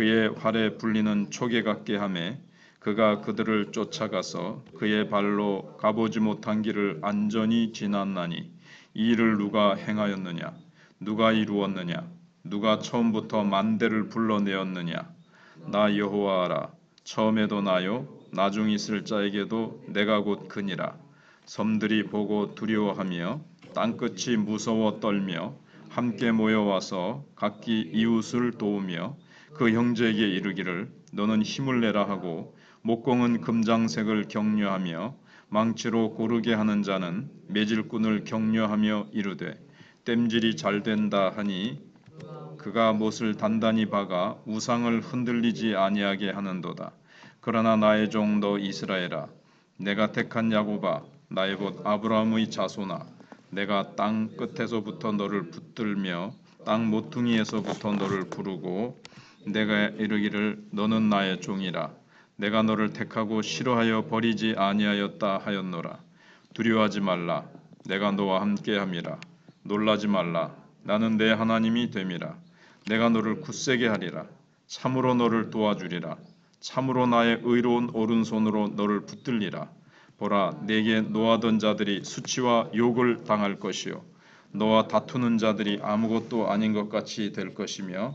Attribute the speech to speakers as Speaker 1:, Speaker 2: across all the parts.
Speaker 1: 그의 활에 불리는 초계 같게 하매 그가 그들을 쫓아가서 그의 발로 가보지 못한 길을 안전히 지났나니 이 일을 누가 행하였느냐? 누가 이루었느냐? 누가 처음부터 만대를 불러내었느냐? 나 여호와라 처음에도 나요 나중 있을 자에게도 내가 곧 그니라. 섬들이 보고 두려워하며 땅끝이 무서워 떨며 함께 모여와서 각기 이웃을 도우며 그 형제에게 이르기를 너는 힘을 내라 하고 목공은 금장색을 격려하며 망치로 고르게 하는 자는 매질꾼을 격려하며 이르되 땜질이 잘 된다 하니 그가 못을 단단히 박아 우상을 흔들리지 아니하게 하는도다. 그러나 나의 종 너 이스라엘아 내가 택한 야곱아 나의 곧 아브라함의 자손아 내가 땅 끝에서부터 너를 붙들며 땅 모퉁이에서부터 너를 부르고 내가 이르기를 너는 나의 종이라. 내가 너를 택하고 싫어하여 버리지 아니하였다 하였노라. 두려워하지 말라. 내가 너와 함께 함이라. 놀라지 말라. 나는 내 하나님이 됨이라. 내가 너를 굳세게 하리라. 참으로 너를 도와주리라. 참으로 나의 의로운 오른손으로 너를 붙들리라. 보라 내게 노하던 자들이 수치와 욕을 당할 것이요. 너와 다투는 자들이 아무것도 아닌 것 같이 될 것이며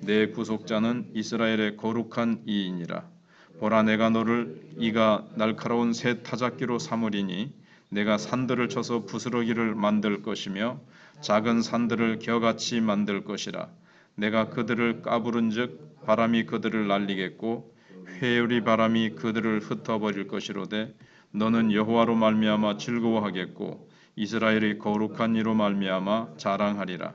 Speaker 1: 내 구속자는 이스라엘의 거룩한 이인이라. 보라 내가 너를 이가 날카로운 새 타작기로 삼으리니 내가 산들을 쳐서 부스러기를 만들 것이며 작은 산들을 겨같이 만들 것이라. 내가 그들을 까부른즉 바람이 그들을 날리겠고 회오리 바람이 그들을 흩어버릴 것이로되 너는 여호와로 말미암아 즐거워하겠고 이스라엘의 거룩한 이로 말미암아 자랑하리라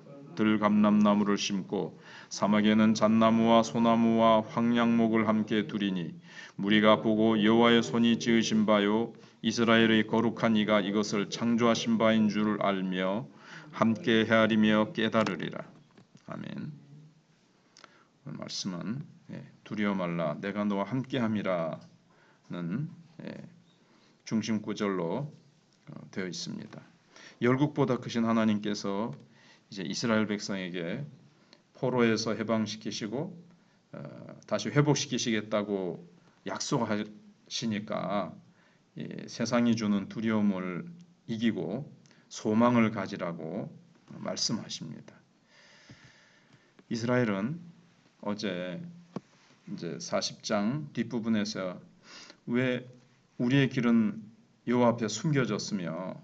Speaker 1: 들감람나무를 심고 사막에는 잣나무와 소나무와 황량목을 함께 두리니 무리가 보고 여호와의 손이 지으신 바요 이스라엘의 거룩한 이가 이것을 창조하신 바인 줄을 알며 함께 헤아리며 깨달으리라. 아멘. 말씀은 예, 두려워 말라 내가 너와 함께함이라는 예, 중심 구절로 어, 되어 있습니다. 열국보다 크신 하나님께서 이제 이스라엘 백성에게 포로에서 해방시키시고 어, 다시 회복시키시겠다고 약속하시니까 세상이 주는 두려움을 이기고 소망을 가지라고 말씀하십니다. 이스라엘은 어제 이제 40장 뒷부분에서 왜 우리의 길은 여호와 앞에 숨겨졌으며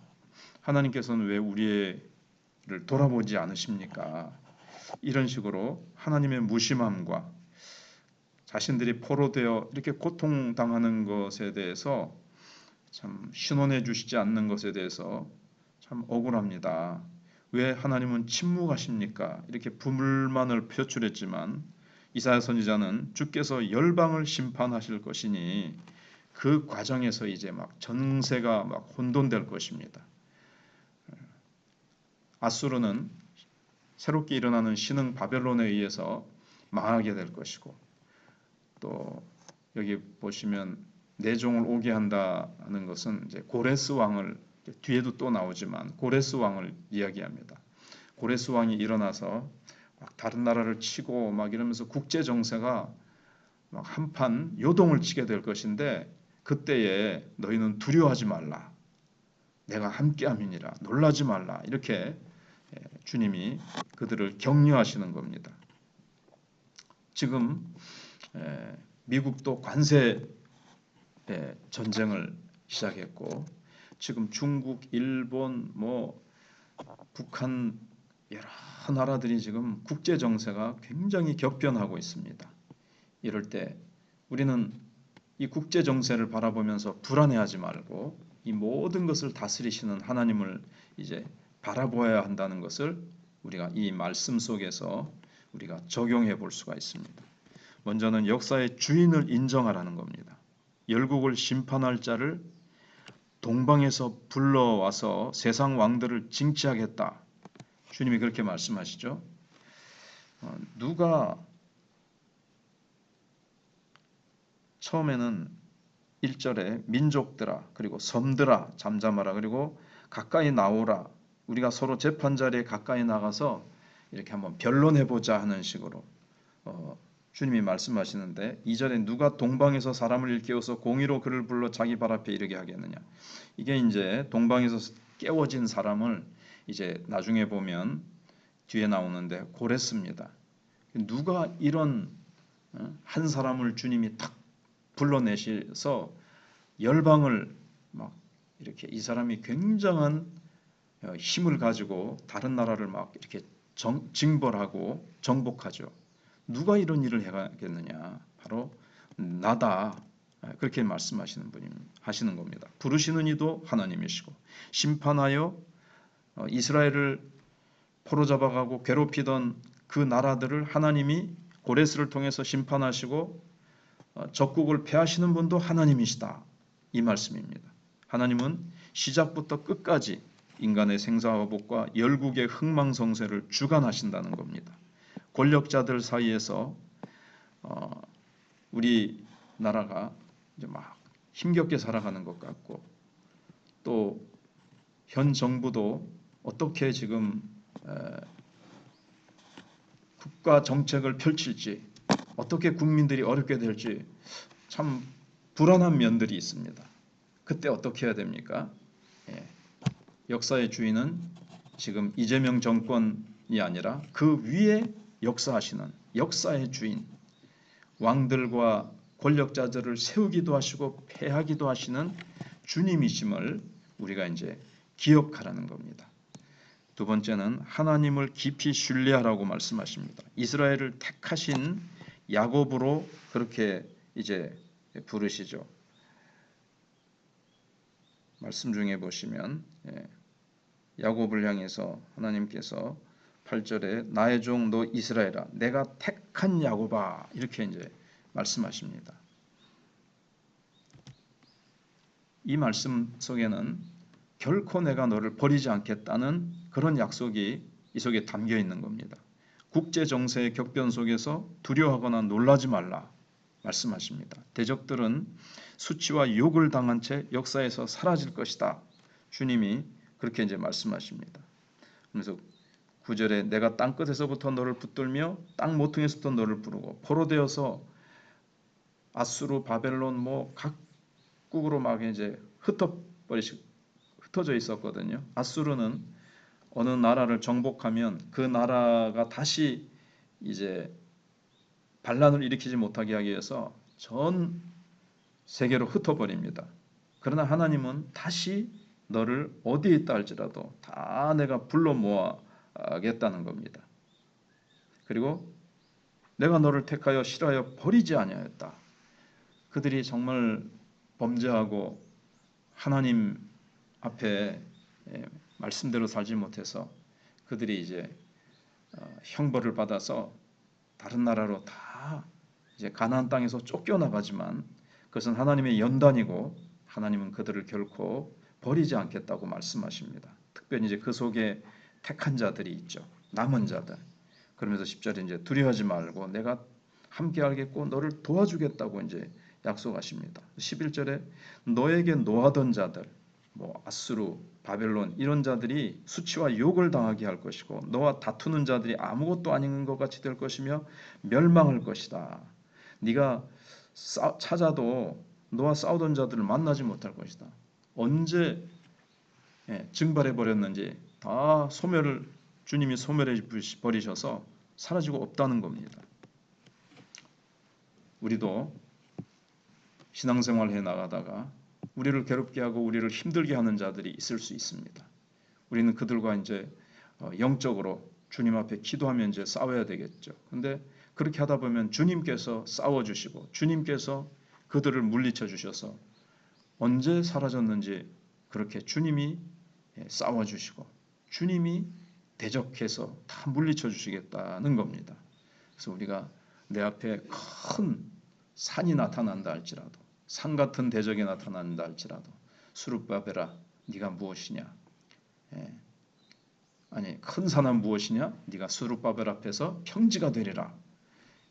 Speaker 1: 하나님께서는 왜 우리 를 돌아보지 않으십니까? 이런 식으로 하나님의 무심함과 자신들이 포로되어 이렇게 고통당하는 것에 대해서 참 신원해 주시지 않는 것에 대해서 참 억울합니다. 왜 하나님은 침묵하십니까? 이렇게 불만을 표출했지만 이사야 선지자는 주께서 열방을 심판하실 것이니 그 과정에서 이제 막 전세가 막 혼돈될 것입니다. 아수르는 새롭게 일어나는 신흥 바벨론에 의해서 망하게 될 것이고 또 여기 보시면 내 종을 오게 한다는 것은 이제 고레스 왕을 뒤에도 또 나오지만 고레스 왕을 이야기합니다. 고레스 왕이 일어나서 막 다른 나라를 치고 막 이러면서 국제 정세가 막 한판 요동을 치게 될 것인데 그때에 너희는 두려워하지 말라. 내가 함께함이니라. 놀라지 말라. 이렇게 예, 주님이 그들을 격려하시는 겁니다. 지금 에, 미국도 관세 에, 전쟁을 시작했고 지금 중국, 일본, 뭐 북한 여러 나라들이 지금 국제 정세가 굉장히 격변하고 있습니다. 이럴 때 우리는 이 국제 정세를 바라보면서 불안해하지 말고 이 모든 것을 다스리시는 하나님을 이제 바라보아야 한다는 것을 우리가 이 말씀 속에서 우리가 적용해 볼 수가 있습니다. 먼저는 역사의 주인을 인정하라는 겁니다. 열국을 심판할 자를 동방에서 불러와서 세상 왕들을 징치하겠다. 주님이 그렇게 말씀하시죠. 어, 누가 처음에는 1절에 민족들아 그리고 섬들아 잠잠하라 그리고 가까이 나오라 우리가 서로 재판 자리에 가까이 나가서 이렇게 한번 변론해 보자 하는 식으로 어, 주님이 말씀하시는데 2절에 누가 동방에서 사람을 일깨워서 공의로 그를 불러 자기 발 앞에 이르게 하겠느냐. 이게 이제 동방에서 깨워진 사람을 이제 나중에 보면 뒤에 나오는데 고랬습니다. 누가 이런 어, 한 사람을 주님이 탁 불러내셔서 열방을 막 이렇게 이 사람이 굉장한 어, 힘을 가지고 다른 나라를 막 이렇게 정, 징벌하고 정복하죠. 누가 이런 일을 해가겠느냐? 바로 나다. 아, 그렇게 말씀하시는 분이 하시는 겁니다. 부르시는 이도 하나님이시고 심판하여 어, 이스라엘을 포로 잡아가고 괴롭히던 그 나라들을 하나님이 고레스를 통해서 심판하시고 어, 적국을 패하시는 분도 하나님이시다. 이 말씀입니다. 하나님은 시작부터 끝까지 인간의 생사화복과 열국의 흥망성쇠를 주관하신다는 겁니다. 권력자들 사이에서 어, 우리 나라가 이제 막 힘겹게 살아가는 것 같고 또 현 정부도 어떻게 지금 에, 국가 정책을 펼칠지 어떻게 국민들이 어렵게 될지 참 불안한 면들이 있습니다. 그때 어떻게 해야 됩니까? 예. 역사의 주인은 지금 이재명 정권이 아니라 그 위에 역사하시는 역사의 주인 왕들과 권력자들을 세우기도 하시고 패하기도 하시는 주님이심을 우리가 이제 기억하라는 겁니다. 두 번째는 하나님을 깊이 신뢰하라고 말씀하십니다. 이스라엘을 택하신 야곱으로 그렇게 이제 부르시죠. 말씀 중에 보시면 예, 야곱을 향해서 하나님께서 8절에 나의 종 너 이스라엘아 내가 택한 야곱아 이렇게 이제 말씀하십니다. 이 말씀 속에는 결코 내가 너를 버리지 않겠다는 그런 약속이 이 속에 담겨 있는 겁니다. 국제 정세의 격변 속에서 두려워하거나 놀라지 말라 말씀하십니다. 대적들은 수치와 욕을 당한 채 역사에서 사라질 것이다. 주님이 그렇게 이제 말씀하십니다. 그래서 9절에 내가 땅 끝에서부터 너를 붙들며 땅 모퉁이에서부터 너를 부르고 포로 되어서 아수르 바벨론 뭐 각국으로 막 이제 흩어버리시 흩어져 있었거든요. 아수르는 어느 나라를 정복하면 그 나라가 다시 이제 반란을 일으키지 못하게 하기 위해서 전 세계로 흩어버립니다. 그러나 하나님은 다시 너를 어디에 있다 할지라도 다 내가 불러 모아겠다는 겁니다. 그리고 내가 너를 택하여 싫어하여 버리지 아니하였다. 그들이 정말 범죄하고 하나님 앞에 예, 말씀대로 살지 못해서 그들이 이제 어, 형벌을 받아서 다른 나라로 다 이제 가나안 땅에서 쫓겨나가지만 그것은 하나님의 연단이고 하나님은 그들을 결코 버리지 않겠다고 말씀하십니다. 특별히 이제 그 속에 택한 자들이 있죠. 남은 자들. 그러면서 10절에 이제 두려워하지 말고 내가 함께 하겠고 너를 도와주겠다고 이제 약속하십니다. 11절에 너에게 노하던 자들 뭐 아수르, 바벨론 이런 자들이 수치와 욕을 당하게 할 것이고 너와 다투는 자들이 아무것도 아닌 것 같이 될 것이며 멸망할 것이다. 네가 싸, 찾아도 너와 싸우던 자들을 만나지 못할 것이다. 언제 예, 증발해 버렸는지 다 소멸을 주님이 소멸해 버리셔서 사라지고 없다는 겁니다. 우리도 신앙생활 해 나가다가 우리를 괴롭게 하고 우리를 힘들게 하는 자들이 있을 수 있습니다. 우리는 그들과 이제 어, 영적으로 주님 앞에 기도하면 이제 싸워야 되겠죠. 근데 그렇게 하다 보면 주님께서 싸워 주시고 주님께서 그들을 물리쳐 주셔서 언제 사라졌는지 그렇게 주님이 예, 싸워 주시고 주님이 대적해서 다 물리쳐 주시겠다는 겁니다. 그래서 우리가 내 앞에 큰 산이 나타난다 할지라도 산 같은 대적이 나타난다 할지라도 수르바베라 네가 무엇이냐? 예. 아니 큰 산은 무엇이냐? 네가 수르바벨 앞에서 평지가 되리라.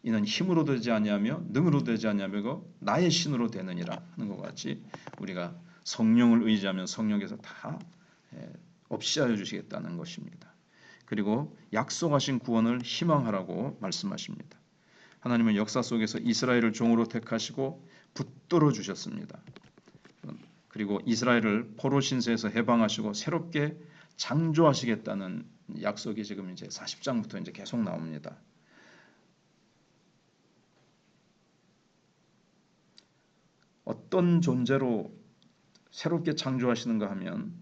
Speaker 1: 이는 힘으로 되지 아니하며 능으로 되지 아니하며 나의 신으로 되느니라 하는 것 같이 우리가 성령을 의지하면 성령께서 다 예, 없이 하여 주시겠다는 것입니다. 그리고 약속하신 구원을 희망하라고 말씀하십니다. 하나님은 역사 속에서 이스라엘을 종으로 택하시고 붙들어 주셨습니다. 그리고 이스라엘을 포로 신세에서 해방하시고 새롭게 창조하시겠다는 약속이 지금 이제 40장부터 이제 계속 나옵니다. 어떤 존재로 새롭게 창조하시는가 하면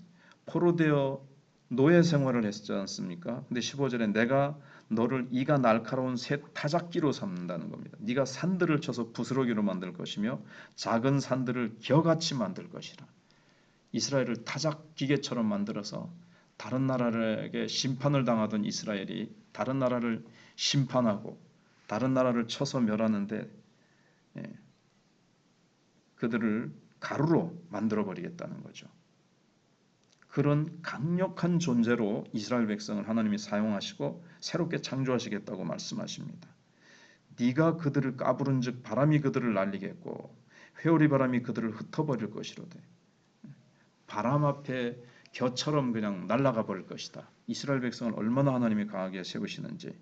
Speaker 1: 포로되어 노예 생활을 했지 않습니까? 근데 15절에 내가 너를 이가 날카로운 새 타작기로 삼는다는 겁니다. 네가 산들을 쳐서 부스러기로 만들 것이며 작은 산들을 겨같이 만들 것이라. 이스라엘을 타작 기계처럼 만들어서 다른 나라에게 심판을 당하던 이스라엘이 다른 나라를 심판하고 다른 나라를 쳐서 멸하는데 예, 그들을 가루로 만들어 버리겠다는 거죠. 그런 강력한 존재로 이스라엘 백성을 하나님이 사용하시고 새롭게 창조하시겠다고 말씀하십니다. 네가 그들을 까부른즉 바람이 그들을 날리겠고 회오리 바람이 그들을 흩어버릴 것이로되 바람 앞에 겨처럼 그냥 날아가 버릴 것이다. 이스라엘 백성을 얼마나 하나님이 강하게 세우시는지.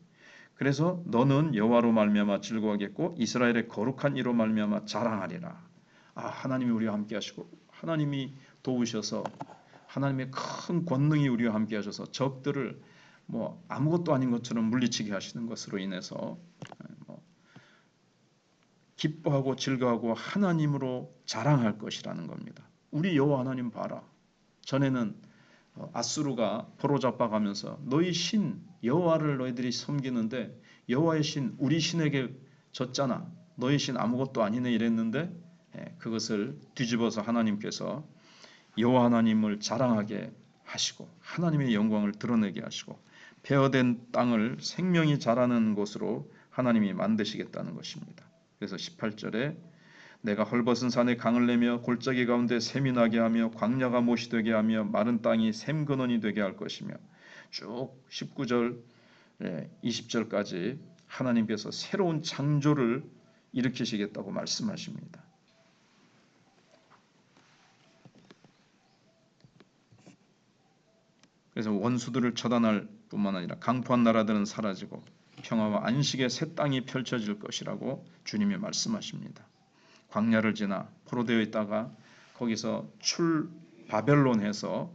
Speaker 1: 그래서 너는 여호와로 말미암아 즐거워하겠고 이스라엘의 거룩한 이로 말미암아 자랑하리라. 아 하나님이 우리와 함께 하시고 하나님이 도우셔서 하나님의 큰 권능이 우리와 함께 하셔서 적들을 뭐 아무것도 아닌 것처럼 물리치게 하시는 것으로 인해서 뭐 기뻐하고 즐거워하고 하나님으로 자랑할 것이라는 겁니다. 우리 여호와 하나님 봐라. 전에는 어, 아수르가 포로 잡아가면서 너희 신 여호와를 너희들이 섬기는데 여호와의 신 우리 신에게 졌잖아. 너희 신 아무것도 아니네 이랬는데 예, 그것을 뒤집어서 하나님께서 여호와 하나님을 자랑하게 하시고 하나님의 영광을 드러내게 하시고 폐허된 땅을 생명이 자라는 곳으로 하나님이 만드시겠다는 것입니다. 그래서 18절에 내가 헐벗은 산에 강을 내며 골짜기 가운데 샘이 나게 하며 광야가 못이 되게 하며 마른 땅이 샘 근원이 되게 할 것이며 쭉 19절 20절까지 하나님께서 새로운 창조를 일으키시겠다고 말씀하십니다. 그래서 원수들을 처단할 뿐만 아니라 강포한 나라들은 사라지고 평화와 안식의 새 땅이 펼쳐질 것이라고 주님이 말씀하십니다. 광야를 지나 포로되어 있다가 거기서 출 바벨론에서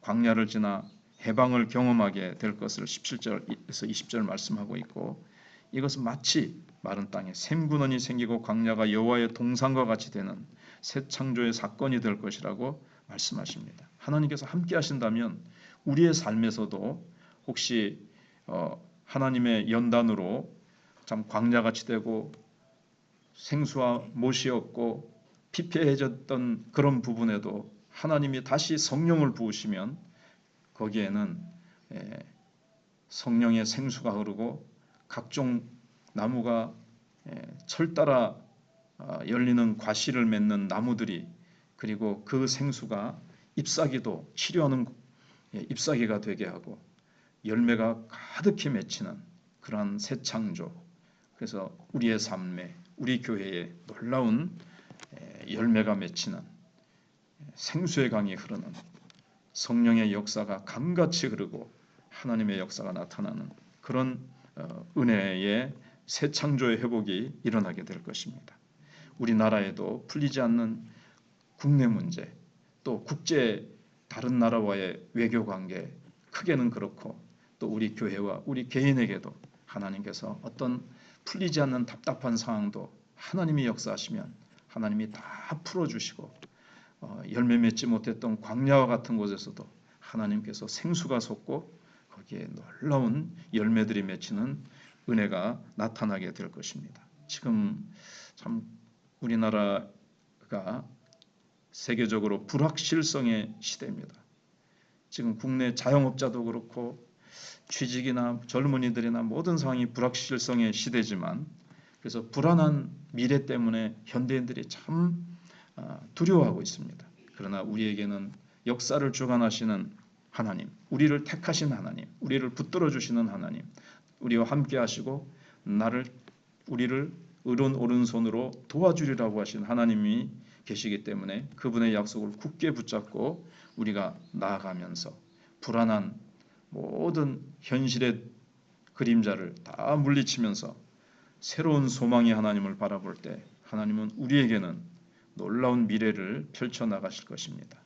Speaker 1: 광야를 지나 해방을 경험하게 될 것을 17절에서 20절 말씀하고 있고 이것은 마치 마른 땅에 샘군원이 생기고 광야가 여호와의 동산과 같이 되는 새 창조의 사건이 될 것이라고 말씀하십니다. 하나님께서 함께 하신다면 우리의 삶에서도 혹시 어, 하나님의 연단으로 참 광야같이 되고 생수와 못이 없고 피폐해졌던 그런 부분에도 하나님이 다시 성령을 부으시면 거기에는 예, 성령의 생수가 흐르고 각종 나무가 예, 철 따라 어, 열리는 과실을 맺는 나무들이 그리고 그 생수가 잎사귀도 치료하는 예, 잎사귀가 되게 하고 열매가 가득히 맺히는 그러한 새 창조. 그래서 우리의 삶에 우리 교회에 놀라운 에, 열매가 맺히는 생수의 강이 흐르는 성령의 역사가 강같이 흐르고 하나님의 역사가 나타나는 그런 어, 은혜의 새 창조의 회복이 일어나게 될 것입니다. 우리나라에도 풀리지 않는 국내 문제, 또 국제 다른 나라와의 외교 관계 크게는 그렇고 또 우리 교회와 우리 개인에게도 하나님께서 어떤 풀리지 않는 답답한 상황도 하나님이 역사하시면 하나님이 다 풀어주시고 어, 열매 맺지 못했던 광야와 같은 곳에서도 하나님께서 생수가 솟고 거기에 놀라운 열매들이 맺히는 은혜가 나타나게 될 것입니다. 지금 참 우리나라가 세계적으로 불확실성의 시대입니다. 지금 국내 자영업자도 그렇고 취직이나 젊은이들이나 모든 상황이 불확실성의 시대지만 그래서 불안한 미래 때문에 현대인들이 참 아, 두려워하고 있습니다. 그러나 우리에게는 역사를 주관하시는 하나님, 우리를 택하신 하나님, 우리를 붙들어 주시는 하나님, 우리와 함께 하시고 나를 우리를 의로운 오른손으로 도와주리라고 하신 하나님이 계시기 때문에 그분의 약속을 굳게 붙잡고 우리가 나아가면서 불안한 모든 현실의 그림자를 다 물리치면서 새로운 소망의 하나님을 바라볼 때 하나님은 우리에게는 놀라운 미래를 펼쳐 나가실 것입니다.